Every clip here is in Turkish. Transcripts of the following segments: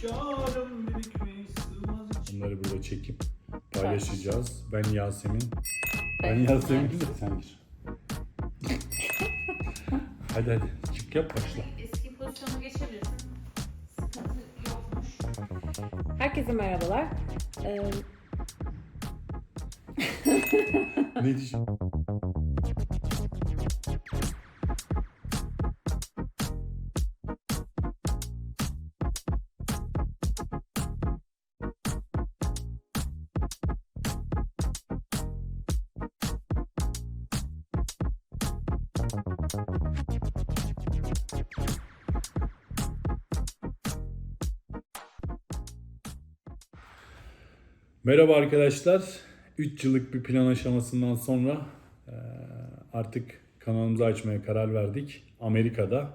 Çekmeye birikmeyi sığmaz. Bunları burada çekip paylaşacağız. Ben Yasemin. Ben Yasemin de sen gir. hadi hadi çık yap başla. Eski pozisyonu geçebilirsin. Sıkıntı yokmuş. Herkese merhabalar. Ee, ne diyeceğim? Merhaba arkadaşlar. 3 yıllık bir plan aşamasından sonra artık kanalımızı açmaya karar verdik. Amerika'da.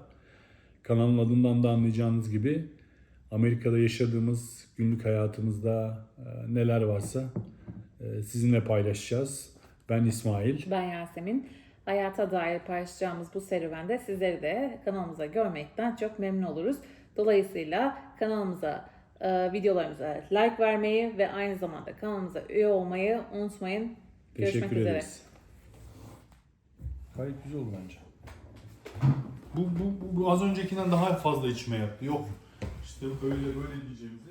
Kanalın adından da anlayacağınız gibi Amerika'da yaşadığımız günlük hayatımızda neler varsa sizinle paylaşacağız. Ben İsmail. ben Yasemin. Hayata dair paylaşacağımız bu serüvende sizleri de kanalımıza görmekten çok memnun oluruz. Dolayısıyla kanalımıza, e, videolarımıza like vermeyi ve aynı zamanda kanalımıza üye olmayı unutmayın. Görüşmek Teşekkür üzere. ederiz. Gayet güzel oldu bence. Bu, bu, bu, bu az öncekinden daha fazla içime yaptı. Yok. İşte böyle böyle diyeceğimize.